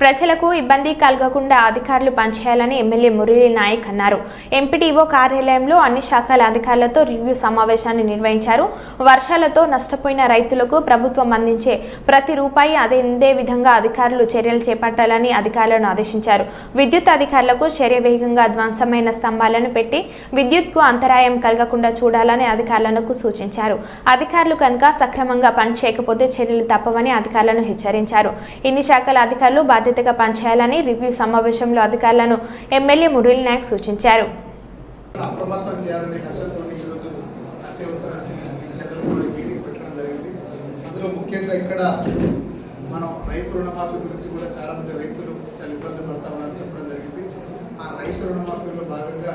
ప్రజలకు ఇబ్బంది కలగకుండా అధికారులు పనిచేయాలని ఎమ్మెల్యే మురళీ నాయక్ అన్నారు. ఎంపీటీఓ కార్యాలయంలో అన్ని శాఖల అధికారులతో రివ్యూ సమావేశాన్ని నిర్వహించారు. వర్షాలతో నష్టపోయిన రైతులకు ప్రభుత్వం అందించే ప్రతి రూపాయి అదే విధంగా అధికారులు చర్యలు చేపట్టాలని అధికారులను ఆదేశించారు. విద్యుత్ అధికారులకు చర్య వేగంగా ధ్వంసమైన స్తంభాలను పెట్టి విద్యుత్కు అంతరాయం కలగకుండా చూడాలని అధికారులకు సూచించారు. అధికారులు కనుక సక్రమంగా పనిచేయకపోతే చర్యలు తప్పవని అధికారులను హెచ్చరించారు. ఇన్ని శాఖల అధికారులు బాధ్యతగా పనిచేయాలని రివ్యూ సమావేశంలో అధికారులను ఎమ్మెల్యే మురళీ నాయక్ సూచించారు. అందులో ముఖ్యంగా ఇక్కడ మనం రైతు రుణమాఫీ గురించి కూడా చాలా మంది రైతులు చాలా ఇబ్బందులు పడతా ఉన్నారని చెప్పడం జరిగింది ఆ రైతు రుణమాఫీలో భాగంగా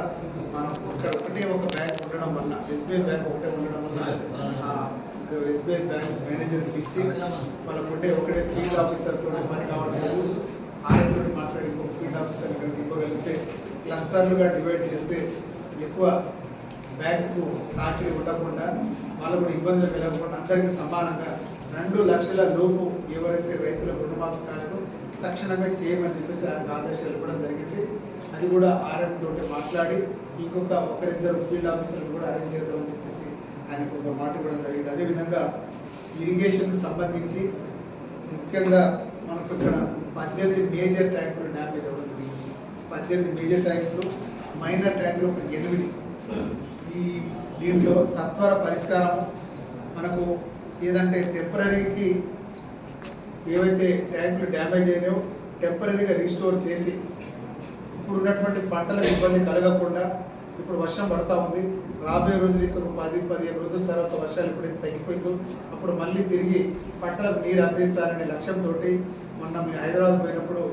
మనం ఇక్కడ ఒకటే ఒక బ్యాంక్ ఉండడం వల్ల ఎస్బీఐ బ్యాంక్ ఒకటే ఉండడం వల్ల ఎస్బీఐ బ్యాంక్ మేనేజర్కి ఇచ్చి మనకు ఉండే ఒకటే ఫీల్డ్ ఆఫీసర్ పని కావట్లేదు ఆయనతో మాట్లాడి ఇంకొక ఫీల్డ్ ఆఫీసర్ కనుక ఇవ్వగలిగితే క్లస్టర్లుగా డివైడ్ చేస్తే ఎక్కువ బ్యాంకు తాకిడి ఉండకుండా వాళ్ళు కూడా ఇబ్బందులు కలగకుండా అందరికీ సమానంగా రెండు లక్షల లోపు ఎవరైతే రైతులకు రుణమాఫీ కాలేదో తక్షణమే చేయమని చెప్పేసి ఆయనకు ఆదేశాలు ఇవ్వడం జరిగింది. అది కూడా ఆర్ఎం తోటి మాట్లాడి ఇంకొక ఒకరిద్దరు ఫీల్డ్ ఆఫీసర్లు కూడా అరేంజ్ చేద్దామని చెప్పేసి ఆయనకు ఒక మాట ఇవ్వడం జరిగింది. అదేవిధంగా ఇరిగేషన్కి సంబంధించి ముఖ్యంగా మనకు ఇక్కడ పద్దెనిమిది మేజర్ ట్యాంకులు డ్యామేజ్ అవ్వడం జరిగింది. పద్దెనిమిది మేజర్ ట్యాంకులు మైనర్ ట్యాంకులు ఒక ఎనిమిది. ఈ దీంట్లో సత్వర పరిష్కారం మనకు ఏదంటే టెంపరీకి ఏవైతే ట్యాంకులు డ్యామేజ్ అయినాయో టెంపరీగా రీస్టోర్ చేసి ఇప్పుడు ఉన్నటువంటి పంటలకు ఇబ్బంది కలగకుండా ఇప్పుడు వర్షం పడతా ఉంది. రాబోయే రోజులు ఇక్కడ పది పదిహేను రోజుల తర్వాత వర్షాలు ఎప్పుడైతే తగ్గిపోయిందో అప్పుడు మళ్ళీ తిరిగి పంటలకు నీరు అందించాలనే లక్ష్యంతో మొన్న మీరు హైదరాబాద్ పోయినప్పుడు